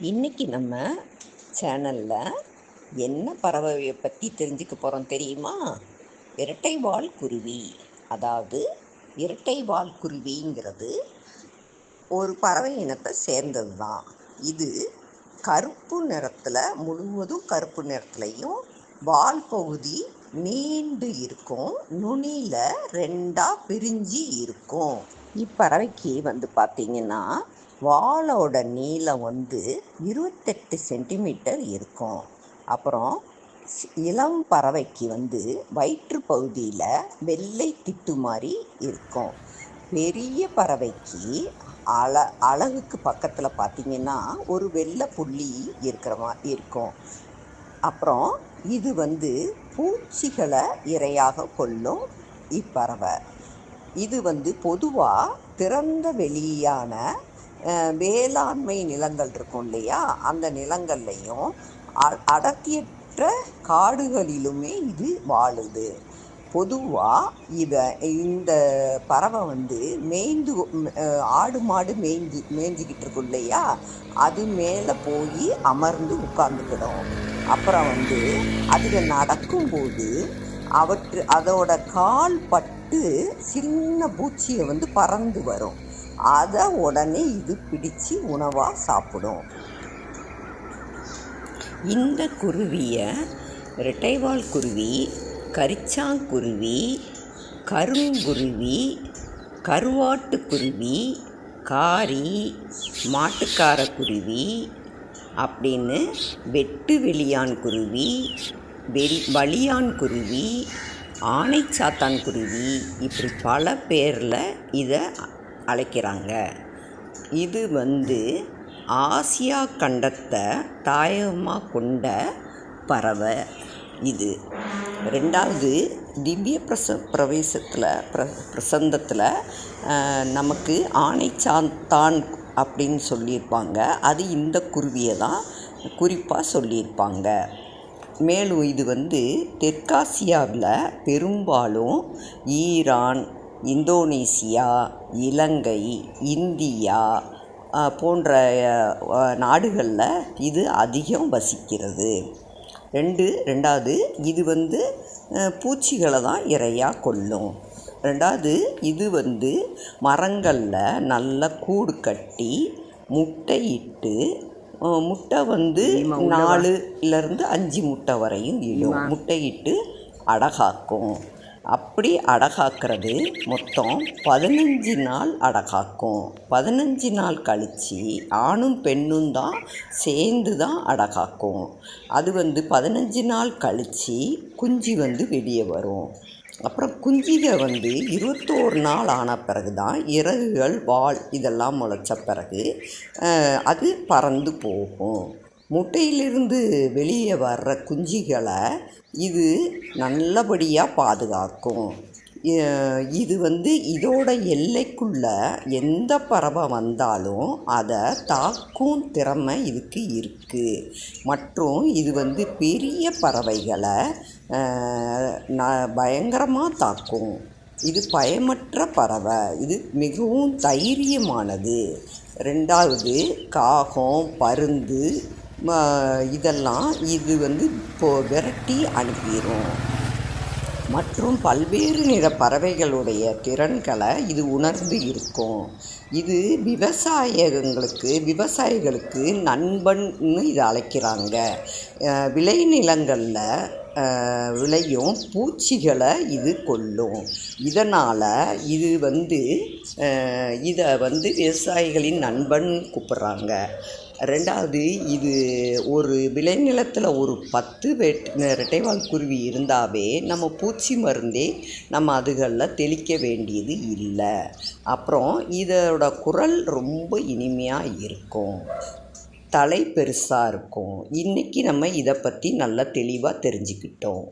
இன்னைக்கு நம்ம சேனலில் என்ன பறவையை பற்றி தெரிஞ்சுக்க போகிறோம் தெரியுமா? இரட்டைவால் குருவி. அதாவது இரட்டைவால் குருவிங்கிறது ஒரு பறவை இனத்தை சேர்ந்தது தான் இது கருப்பு நிறத்தில் முழுவதும் கருப்பு நிறத்துலையும் வால் பகுதி நீண்டு இருக்கும் நுனியில் ரெண்டாக பிரிஞ்சு இருக்கும். இப்பறவைக்கு வந்து பார்த்திங்கன்னா வாளோட நீளம் வந்து இருபத்தெட்டு சென்டிமீட்டர் இருக்கும். அப்புறம் இளம் பறவைக்கு வந்து வயிற்று பகுதியில் வெள்ளை திட்டு மாதிரி இருக்கும். பெரிய பறவைக்கு அல அழகுக்கு பக்கத்தில் பார்த்தீங்கன்னா ஒரு வெள்ளை புள்ளி இருக்கிற மாதிரி இருக்கும். அப்புறம் இது வந்து பூச்சிகளை இரையாக கொள்ளும் இப்பறவை. இது வந்து பொதுவாக திறந்த வெளியான வேளாண்மை நிலங்கள் இருக்கும் இல்லையா? அந்த நிலங்கள்லையும் அ- அடர்த்தியற்ற காடுகளிலுமே இது வாழுது. பொதுவாக இத இந்த பறவை வந்து மேய்ந்து ஆடு மாடு மேய்ந்து மேய்ஞ்சிக்கிட்டு இருக்கும் இல்லையா? அது மேலே போய் அமர்ந்து உட்கார்ந்துக்கிடும். அப்புறம் வந்து அதில் நடக்கும்போது அவற்று அதோட கால் பட்டு சின்ன பூச்சியை வந்து பறந்து வரும். அதை உடனே இது பிடிச்சு உணவாக சாப்பிடும். இந்த குருவியை ரெட்டைவால் குருவி கரிச்சாங்குருவி கருங்குருவி கருவாட்டுக்குருவி காரி மாட்டுக்காரக்குருவி அப்படின்னு வெட்டு வெளியான் குருவி வெளி வலியான் குருவி ஆனைச்சாத்தான் குருவி இப்படி பல பேரில் இதை அழைக்கிறாங்க. இது வந்து ஆசியா கண்டத்தை தாயகமாக கொண்ட பறவை இது. ரெண்டாவது திவ்ய பிரச பிரவேசத்தில் பிர பிரசந்தத்தில் நமக்கு நமக்கு ஆனைச்சாத்தான் அப்படின்னு சொல்லியிருப்பாங்க. அது இந்த குருவியை தான் குறிப்பாக சொல்லியிருப்பாங்க. மேலும் இது வந்து தெற்காசியாவில் பெரும்பாலும் ஈரான் இந்தோனேசியா இலங்கை இந்தியா போன்ற நாடுகளில் இது அதிகம் வசிக்கிறது. ரெண்டு ரெண்டாவது இது வந்து பூச்சிகளை தான் இரையாக கொல்லும். ரெண்டாவது இது வந்து மரங்களில் நல்ல கூடு கட்டி முட்டையிட்டு முட்டை வந்து நாலுலேருந்து அஞ்சு முட்டை வரையும் இடும். முட்டையிட்டு அடகாக்கும். அப்படி அடகாக்கிறது மொத்தம் பதினஞ்சு நாள் அடகாக்கும். பதினஞ்சு நாள் கழித்து ஆணும் பெண்ணும் தான் சேர்ந்து தான் அடகாக்கும். அது வந்து பதினஞ்சு நாள் கழித்து குஞ்சு வந்து வெளியே வரும். அப்புறம் குஞ்சிக வந்து இருபத்தோரு நாள் ஆன பிறகு தான் இறகுகள் வால் இதெல்லாம் முளைச்ச பிறகு அது பறந்து போகும். முட்டையிலிருந்து வெளியே வர்ற குஞ்சிகளை இது நல்லபடியாக பாதுகாக்கும். இது வந்து இதோட எல்லைக்குள்ள எந்த பறவை வந்தாலும் அதை தாக்கும் திறமை இதுக்கு இருக்குது மற்றும் இது வந்து பெரிய பறவைகளை ந- பயங்கரமாக தாக்கும். இது பயமற்ற பறவை. இது மிகவும் தைரியமானது. ரெண்டாவது காகம் பருந்து இதெல்லாம் இது வந்து இப்போ விரட்டி அனுப்பிடும் மற்றும் பல்வேறு நிற பறவைகளுடைய திறன்களை இது உணர்ந்து இருக்கும். இது விவசாயங்களுக்கு விவசாயிகளுக்கு நண்பன்னு இது அழைக்கிறாங்க. விளைநிலங்களில் விளையும் பூச்சிகளை இது கொல்லும். இதனால் இது வந்து இதை வந்து விவசாயிகளின் நண்பன் கூப்பிட்றாங்க. ரெண்டாவது இது ஒரு விளைநிலத்தில் ஒரு பத்து வெட் ரெட்டைவால் குருவி இருந்தாவே நம்ம பூச்சி மருந்தே நம்ம அதுகளில் தெளிக்க வேண்டியது இல்லை. அப்புறம் இதோட குரல் ரொம்ப இனிமையாக இருக்கும். தலை பெருசாக இருக்கும். இன்றைக்கி நம்ம இதை பற்றி நல்லா தெளிவாக தெரிஞ்சுக்கிட்டோம்.